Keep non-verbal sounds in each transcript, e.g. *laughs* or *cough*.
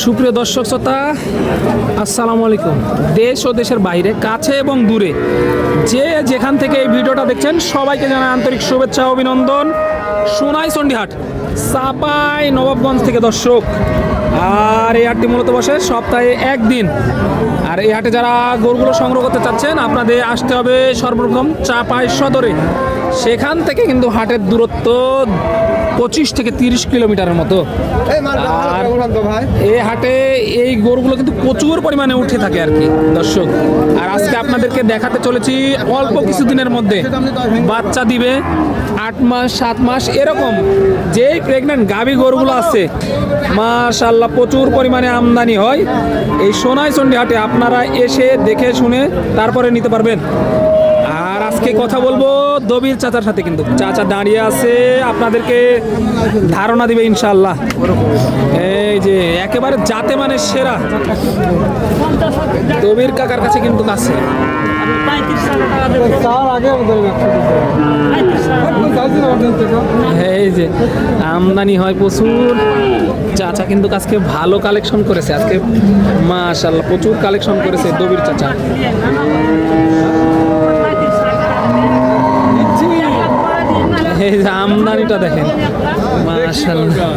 সুপ্রিয় দর্শক শ্রোতা, আসসালামু আলাইকুম। দেশ ও দেশের বাইরে, কাছে এবং দূরে যে যেখান থেকে এই ভিডিওটা দেখছেন, সবাইকে জানাই আন্তরিক শুভেচ্ছা, অভিনন্দন। সোনাই চণ্ডীহাট সাপাই নবাবগঞ্জ থেকে দর্শক। আর এই হাটটি মূলত বসে সপ্তাহে একদিন। আর এই হাটে যারা গরুগুলো সংগ্রহ করতে চাচ্ছেন, আপনাদের আসতে হবে সর্বপ্রথম চাপাই সদরে। সেখান থেকে কিন্তু হাটের দূরত্ব পঁচিশ থেকে তিরিশ কিলোমিটারের মতো। আর এই হাটে এই গরুগুলো কিন্তু প্রচুর পরিমাণে উঠে থাকে আর কি দর্শক। আর আজকে আপনাদেরকে দেখাতে চলেছি অল্প কিছুদিনের মধ্যে। বাচ্চা দিবে আট মাস সাত মাস এরকম যেই প্রেগনেন্ট গাভী গরুগুলো আছে মাশাল্লাহ প্রচুর পরিমাণে আমদানি হয়। এই সোনাইচন্ডী হাটে আপনারা এসে দেখে শুনে তারপরে নিতে পারবেন। আর আজকে কথা বলব দবির চাচার সাথে কিন্তু। চাচা দাঁড়িয়ে আছে, আপনাদেরকে ধারণা দিবে ইনশাল্লাহ এই যে, একেবারে যাতে মানে সেরা। দবির কাকার কাছে কিন্তু কাছে। এই যে, আমদানি হয় প্রচুর। চাচা কিন্তু আজকে ভালো কালেকশন করেছে। আজকে মাশাল্লাহ প্রচুর কালেকশন করেছে দবির চাচা। এই যে আমদানিটা দেখেন। মাশাল্লাহ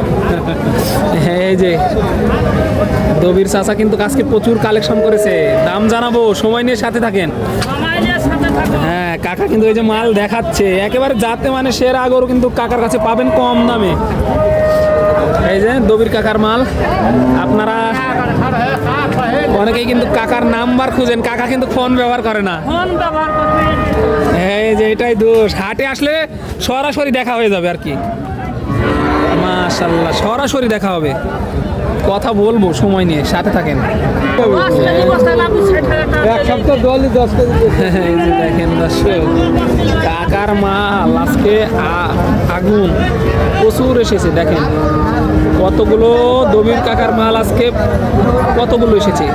এই যে দবির চাচা কিন্তু আজকে প্রচুর কালেকশন করেছে। দাম জানাব, সময় নিয়ে সাথে থাকেন। হ্যাঁ কাকা কিন্তু এই যে মাল দেখাচ্ছে। একেবারে যাতে মানে সেরা গরু কিন্তু কাকার কাছে পাবেন কম দামে। এই যে দবির কাকার মাল। আপনারা অনেকেই কিন্তু কাকার নাম্বার খুঁজেন কাকা কিন্তু ফোন ব্যবহার করে না। এই যে এটাই দোষ। হাটে আসলে সরাসরি দেখা হয়ে যাবে আর কি। মাশাল্লাহ সরাসরি দেখা হবে। কথা বলব সময় নিয়ে সাথে থাকেন। এক সপ্তাহ দলই দশ কেজি দেখেন দর্শক, কাকার মাল আজকে আগুন প্রচুর এসেছে, দেখেন। কতগুলো দবির কাকার মাল আজকে কতগুলো এসেছে?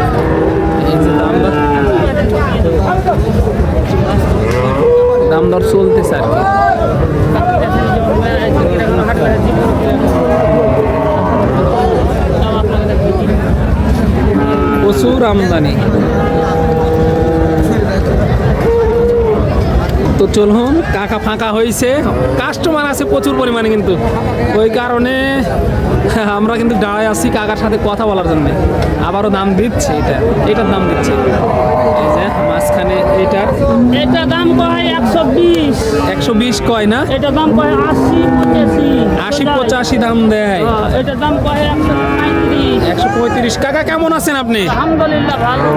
দাম দর চলতেছে আর কি। প্রচুর আমদানি। তো চলুন, কাকা ফাঁকা হয়েছে কাস্টমার আছে প্রচুর পরিমাণে কিন্তু। ওই কারণে *laughs* আমরা কিন্তু দাঁড়ায় আছি কাকার সাথে কথা বলার জন্য। আবারও দাম দিচ্ছে এটা। এটার দাম দিচ্ছে। এই যে মাঝখানে এটার। এটা দাম কয়? একশো বিশ। কয় না? এটা দাম কয়? আশি পঁচাশি। আশি পঁচাশি দাম দেয়। হ্যাঁ, এটা দাম কয়? একশো একশো পঁয়ত্রিশ। কাকা কেমন আছেন আপনি? আলহামদুলিল্লাহ ভালো।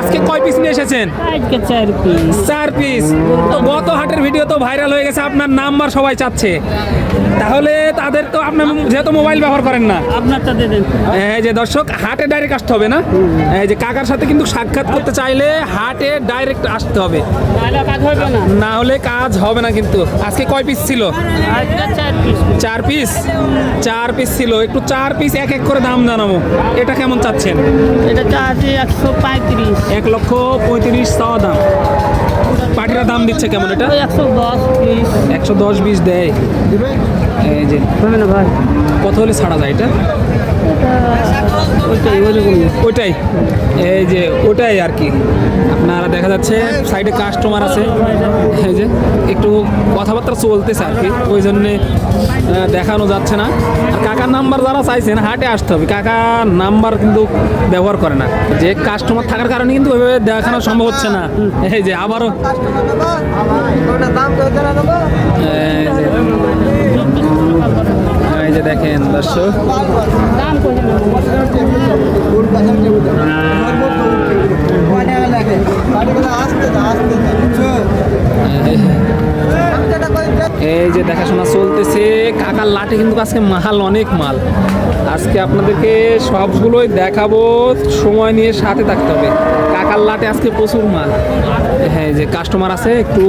আজকে কয় পিস নিয়ে এসেছেন? আজকে চার পিস চার পিস তো গত হাটের ভিডিও তো ভাইরাল হয়ে গেছে আপনার নাম্বার সবাই চাচ্ছে। তাহলে তাদের তো আপনি যেহেতু মোবাইল ব্যবহার করেন না। আপনারটা দিয়ে দেন। এই যে দর্শক হাটে ডাইরেক্ট আসতে হবে না? এই যে কাকার সাথে কিন্তু সাক্ষাৎ করতে চাইলে হাটে ডাইরেক্ট আসতে হবে। না না হলে কাজ হবে না কিন্তু। আজকে কয় পিস ছিল? চার পিস চার পিস ছিল। একটু চার পিস এক এক করে দাম জানাব। এটা কেমন চাচ্ছেন? এটা চাচ্ছি একশো পঁয়ত্রিশ। এক লক্ষ পঁয়ত্রিশ চাওয়া দাম। পাটিরা দাম দিচ্ছে কেমন এটা? একশো দশ পিস একশো দশ পিস দেয়। এই যে কত হলে ছাড়া যায় এটা? ওইটাই এই যে, ওটাই আর কি। আপনারা দেখা যাচ্ছে সাইডে কাস্টমার আছে। এই যে, একটু কথাবার্তা চলতেছে আর কি। ওই জন্যে দেখানো যাচ্ছে না। আর কাকার নাম্বার যারা চাইছেন, হাটে আসতে হবে। কাকার নাম্বার কিন্তু ব্যবহার করে না। যে কাস্টমার থাকার কারণে কিন্তু ওইভাবে দেখানো সম্ভব হচ্ছে না। এই যে, আবারও। এই যে দেখেন দর্শক। এই যে দেখাশোনা চলতেছে কাকার লাটে কিন্তু আজকে মাল অনেক মাল। আজকে আপনাদেরকে সবগুলোই দেখাবো সময় নিয়ে সাথে থাকতে হবে। কাকার লাটে আজকে প্রচুর মাল। হ্যাঁ যে কাস্টমার আছে একটু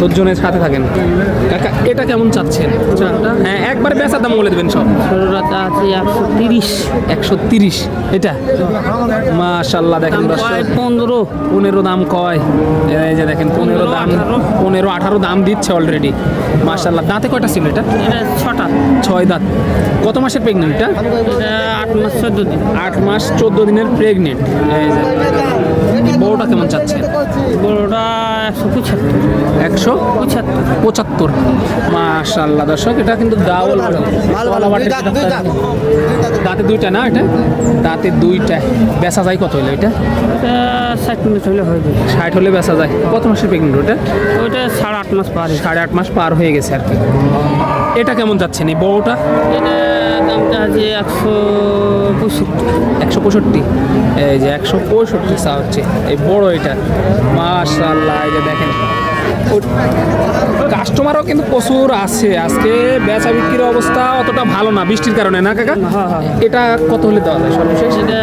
দশজনের সাথে থাকেন। কাকা এটা কেমন চাচ্ছেন? হ্যাঁ একবার বেচার দাম বলে দেবেন সব। ষোলোটা আছে একশো তিরিশ। একশো তিরিশ এটা? মাশাল্লাহ দেখেন পনেরো। পনেরো দাম কয়? এই যে দেখেন পনেরো দাম পনেরো আঠারো। দাম দিচ্ছে অলরেডি মাশাল্লাহ দাঁতে কয়টা ছিল এটা? ছটা। ছয় দাঁত। কত মাসের প্রেগনেন্ট এটা? আট মাস চোদ্দ দিন। আট মাস চোদ্দ দিনের প্রেগনেন্ট বড়টা কেমন চাচ্ছে? বড়োটা একশো পঁচাত্তর। একশো পঁচাত্তর। পঁচাত্তর। মাশাল্লাহ দর্শক এটা কিন্তু ডাবল দাঁতে দুইটা। না এটা? দাঁতে দুইটা। বেচা যায় কত হলো এটা? ষাট মিনিট হলে হয়ে যাবে। ষাট হলে বেচা যায়। কত মাসের প্রেগনেন্ট ওটা? ওইটা সাড়ে আট মাস পার সাড়ে আট মাস পার হয়ে গেছে আর কি। এটা কেমন যাচ্ছে নি বড়টা? এটা দামটা যে একশো পঁয়ষট্টি। একশো পঁয়ষট্টি? এই যে একশো পঁয়ষট্টি চা হচ্ছে। এই বড় এটা। মাশাল্লাহ এই যে দেখেন। কাস্টমারও কিন্তু প্রচুর আছে। আজকে বেচা বিক্রির অবস্থা অতটা ভালো না বৃষ্টির কারণে না কাকা? হ্যাঁ, হ্যাঁ। এটা কত হলে দেওয়া যায় সর্বশেষ? এটা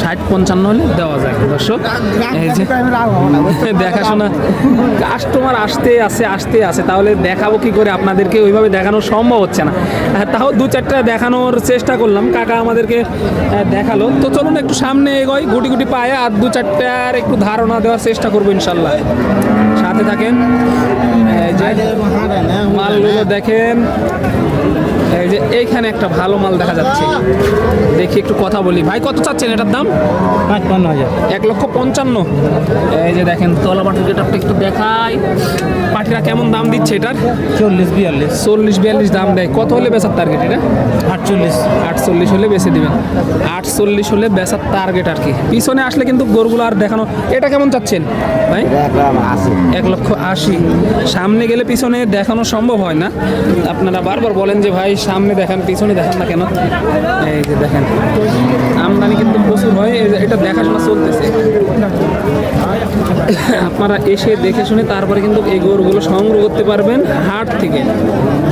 ষাট পঞ্চান্ন হলে দেওয়া যায়, দর্শক। দেখাশোনা কাস্টমার আসতে আসে আসতে আসে তাহলে দেখাবো কি করে আপনাদেরকে? ওইভাবে দেখানো সম্ভব হচ্ছে না। তাও দু চারটা দেখানোর চেষ্টা করলাম, কাকা আমাদেরকে দেখাল। তো চলুন একটু সামনে এগোয় গুটি গুটি পায়ে, আর দু চারটার একটু ধারণা দেওয়ার চেষ্টা করব ইনশাল্লাহ। সাথে থাকেন মালগুলো দেখেন এই যে এইখানে একটা ভালো মাল দেখা যাচ্ছে। দেখি একটু কথা বলি। ভাই কত চাচ্ছেন এটার দাম? পাঁচপান্ন হাজার। এক লক্ষ পঞ্চান্ন। এই যে দেখেন তলা পাটির গেটআপটা একটু দেখাই। পাটিরা কেমন দাম দিচ্ছে এটার? চল্লিশ বিয়াল্লিশ। চল্লিশ বিয়াল্লিশ দাম দেয়। কত হলে বেচার টার্গেট এটা? আটচল্লিশ। আটচল্লিশ হলে বেচে দিবেন। আটচল্লিশ হলে বেচার টার্গেট আর কি। পিছনে আসলে কিন্তু গরুগুলো আর দেখানো এটা কেমন চাচ্ছেন? ভাই? এক লক্ষ আশি। সামনে গেলে পিছনে দেখানো সম্ভব হয় না। আপনারা বারবার বলেন যে ভাই সামনে দেখেন, পিছনে দেখেন না কেন? এই যে দেখেন, আমদানি কিন্তু প্রচুর হয় এটা দেখাশোনা চলতেছে। আপনারা এসে দেখে শুনে তারপরে কিন্তু এই গরুগুলো সংগ্রহ করতে পারবেন হাট থেকে,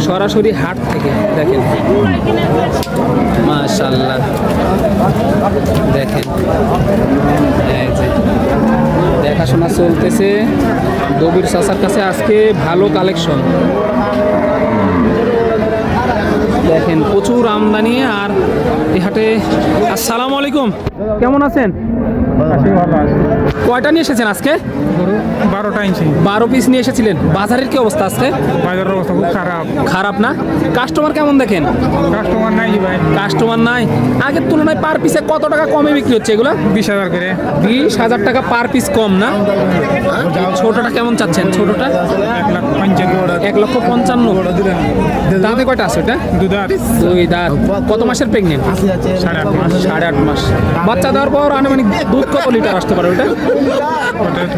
সরাসরি হাট থেকে, দেখেন। মাশাল্লাহ দেখেন। এই যে দেখাশোনা চলতেছে, দবির চাচার কাছে আজকে ভালো কালেকশন হাটে আসসালামু আলাইকুম। কেমন আছেন? কয়টা নিয়ে এসেছেন আজকে? বারোটা ইঞ্চি বারো পিস নিয়ে এসেছিলেন। বাজারের কি অবস্থা আজকে? বাজারের অবস্থা খুব খারাপ। খারাপ না? কাস্টমার কেমন দেখেন? কাস্টমার নাই ভাই। কাস্টমার নাই। আগের তুলনায় পার পিসে কত টাকা কমে বিক্রি হচ্ছে এগুলো? বিশ হাজার করে। বিশ হাজার টাকা পার পিস কম না? ছোটটা কেমন চাচ্ছেন? ছোটটা? এক লাখ পঞ্চান্ন। এক লক্ষ পঞ্চান্ন। দাঁতে কয়টা আছে ওটা? দুধার দুই দাঁত। কত মাসের প্রেগনেন্ট সাড়ে আট মাস। সাড়ে আট মাস। বাচ্চা দেওয়ার পর আনুমানিক দুধ কত লিটার আসতে পারে ওটা?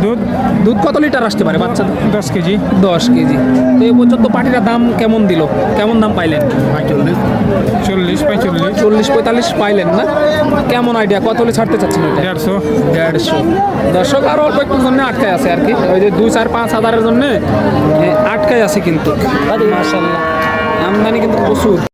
দুধ? দুধ কত লিটার আসতে পারে বাচ্চা? দশ কেজি। দশ কেজি। তো এই পর্যন্ত পাটিটার দাম কেমন দিল? কেমন দাম পাইলেন? চল্লিশ পঁয়চল্লিশ চল্লিশ পঁয়তাল্লিশ পাইলেন না? কেমন আইডিয়া কত হলে ছাড়তে চাচ্ছেন ওটা দেড়শো। দেড়শো। দর্শক আরও অল্প একটু জন্য আটকায় আছে আর কি। ওই যে দুই চার পাঁচ হাজারের জন্য আটকায় আছে কিন্তু। মাসাল্লাহ আমদানি কিন্তু প্রচুর।